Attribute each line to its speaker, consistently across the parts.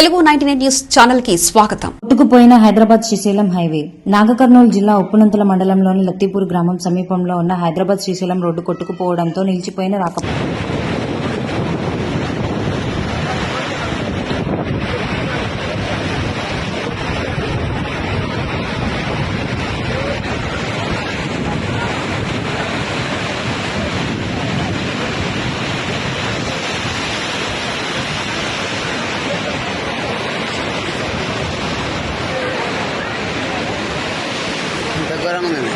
Speaker 1: Telugu ninety news ఛానల్కి స్వాగతం.
Speaker 2: కొట్టుకుపోయిన హైదరాబాద్ శ్రీశైలం హైవే నాగకర్నూలు జిల్లా ఉప్పునంతుల మండలంలోని లత్తిపూర్ గ్రామం సమీపంలో ఉన్న హైదరాబాద్ శ్రీశైలం రోడ్డు కొట్టుకుపోవడంతో నిలిచిపోయిన రాకపో
Speaker 3: ఘోరంగా ఉందండి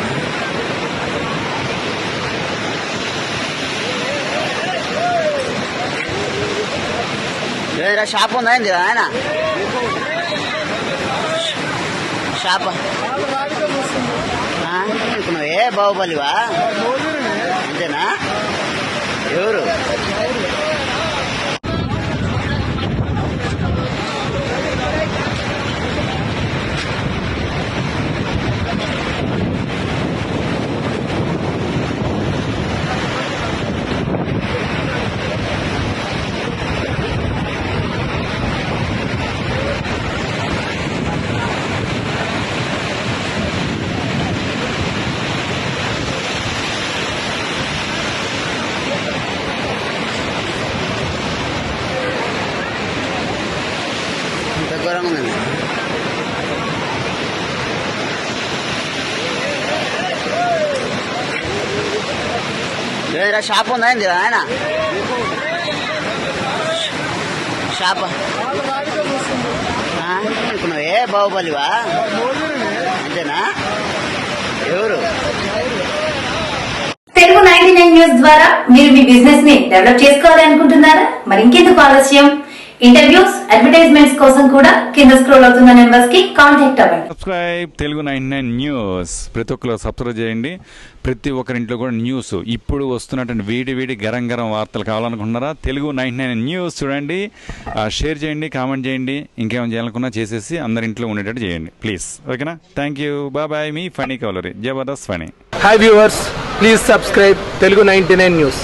Speaker 3: లేదా షాప్ ఉందా ఏంది ఆయన? షాప్. అనుకున్నావు ఏ బాహుబలివా? అంతేనా? ఎవరు? ఘోరంగా ఉందండి లేదా షాప్ ఉందా ఏంది ఆయన? షాప్. అనుకున్నావు. ఏ బాహుబలివా? అంతేనా? ఎవరు?
Speaker 4: తెలుగు నైన్టీ నైన్ న్యూస్ ద్వారా మీరు మీ బిజినెస్ని డెవలప్ చేసుకోవాలనుకుంటున్నారా? మరి ఇంకెందుకు ఆలస్యం? ఇంటర్వ్యూస్ అడ్వర్టైజ్మెంట్స్ కోసం కూడా కింద స్క్రోల్ అవుతున్న నెంబర్స్కి కాంటాక్ట్ అవ్వండి.
Speaker 5: Subscribe Telugu nine nine news. ప్రతి ఒక్కరు సబ్స్క్రైబ్ చేయండి. ప్రతి ఒక్కరింట్లో కూడా న్యూస్. ఇప్పుడు వస్తున్నటువంటి వేడి వేడి గరం గరం వార్తలు కావాలనుకుంటున్నారా? తెలుగు నైన్ నైన్ న్యూస్ చూడండి. షేర్ చేయండి కామెంట్ చేయండి. ఇంకేమైనా చేయాలనుకున్నా చేసేసి అందరి ఇంట్లో ఉండేటట్టు చేయండి. ప్లీజ్ ఓకేనా? థ్యాంక్ యూ బాయ్ మీ funny కవలరీ Jabardasth funny
Speaker 6: hi viewers please subscribe Telugu ninety nine news.